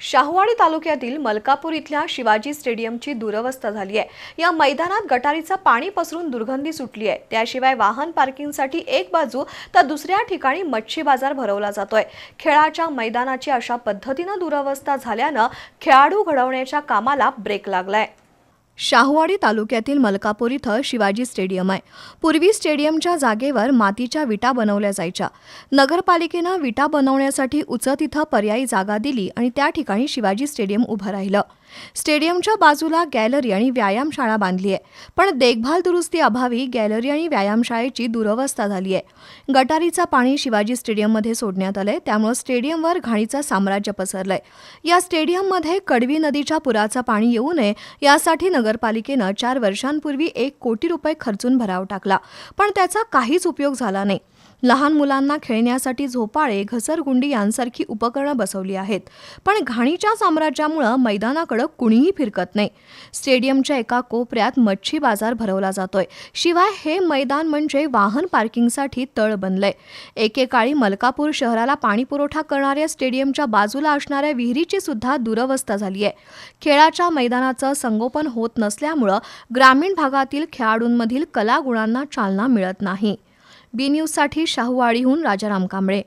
शाहूवाडी तालुक्यातील मलकापूर इथल्या शिवाजी स्टेडियमची दुरवस्था झाली आहे. या मैदानात गटारीचं पाणी पसरून दुर्गंधी सुटली आहे. त्याशिवाय वाहन पार्किंगसाठी एक बाजू तर दुसऱ्या ठिकाणी मच्छी बाजार भरवला जातोय. खेळाच्या मैदानाची अशा पद्धतीनं दुरवस्था झाल्यानं खेळाडू घडवण्याच्या कामाला ब्रेक लागलाय. शाहूवाडी तालुक्यातील मलकापूर इथं शिवाजी स्टेडियम आहे. पूर्वी स्टेडियमच्या जागेवर मातीच्या विटा बनवल्या जायच्या. नगरपालिकेनं विटा बनवण्यासाठी उचत इथं पर्यायी जागा दिली आणि त्या ठिकाणी शिवाजी स्टेडियम उभं राहिलं. स्टेडियमच्या बाजूला गॅलरी आणि व्यायामशाळा बांधली आहे. पण देखभाल दुरुस्ती अभावी गॅलरी आणि व्यायामशाळेची दुरवस्था झाली आहे. गटारीचं पाणी शिवाजी स्टेडियममध्ये सोडण्यात आलंय. त्यामुळे स्टेडियमवर घाणीचं साम्राज्य पसरलंय. या स्टेडियममध्ये कडवी नदीच्या पुराचं पाणी येऊ नये यासाठी नगरपालिकेनं चार वर्षांपूर्वी एक कोटी रुपये खर्चून भराव टाकला. पण त्याचा काहीच उपयोग झाला नाही. लहान मुलांना खेळण्यासाठी झोपाळे घसरगुंडी यांसारखी उपकरणं बसवली आहेत. पण घाणीच्या साम्राज्यामुळं मैदानाकडं कुणीही फिरकत नाही. स्टेडियमच्या एका कोपऱ्यात मच्छी बाजार भरवला जातोय. शिवाय हे मैदान म्हणजे वाहन पार्किंगसाठी तळ बनलंय. एकेकाळी मलकापूर शहराला पाणीपुरवठा करणाऱ्या स्टेडियमच्या बाजूला असणाऱ्या विहिरीची सुद्धा दुरवस्था झाली आहे. खेळाच्या मैदानाचं संगोपन होत नसल्यामुळं ग्रामीण भागातील खेळाडूंमधील कलागुणांना चालना मिळत नाही. बी न्यूजसाठी शाहूवाडीहून राजाराम कांबळे.